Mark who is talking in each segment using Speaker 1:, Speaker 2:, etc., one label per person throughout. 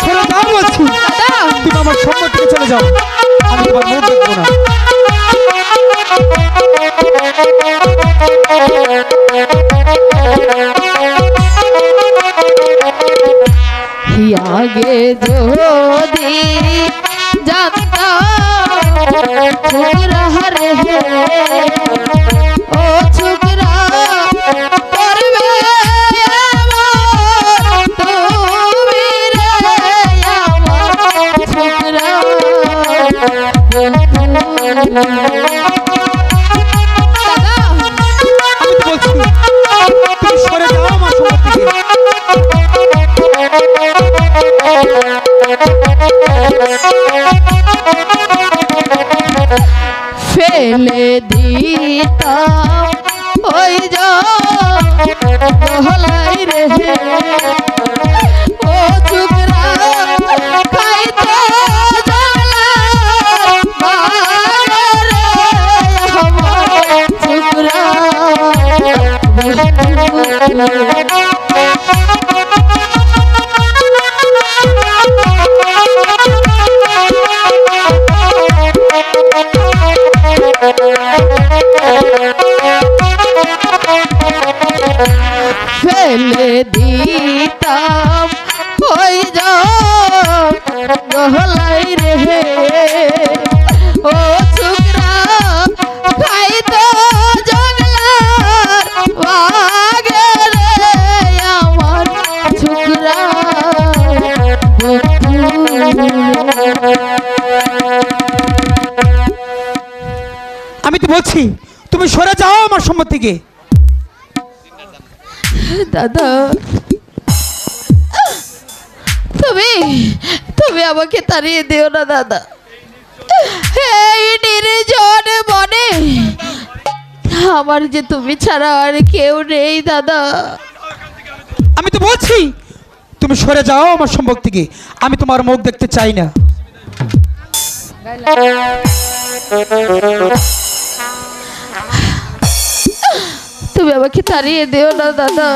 Speaker 1: সরে যাও বলছি। তুমি আমার সম্মত থেকে চলে যাও। আমি তোমার মুখ দেখব না।
Speaker 2: আগে যদি জানতাম ছুকরা রে ফেলে দিতাম ওই জলাই রে। ফেলে দিতাম ওই গহলাই রে
Speaker 1: আমি তো বলছি তুমি সরে যাও আমার সম্মত থেকে।
Speaker 2: দাদা তুমি তুমি আমাকে তাড়িয়ে দিও না দাদা। এই নির্জন আমার যে তুমি ছাড়া আর কেউ নেই দাদা।
Speaker 1: আমি তো বলছি তুমি সরে যাও আমার সম্পর্ক থেকে। আমি তোমার মুখ দেখতে চাই না।
Speaker 2: তুমি আমাকে তাড়িয়ে দিও না, দাদা।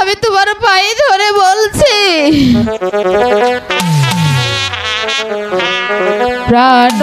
Speaker 2: আমি তোমার পায়ে ধরে বলছি। প্রাণ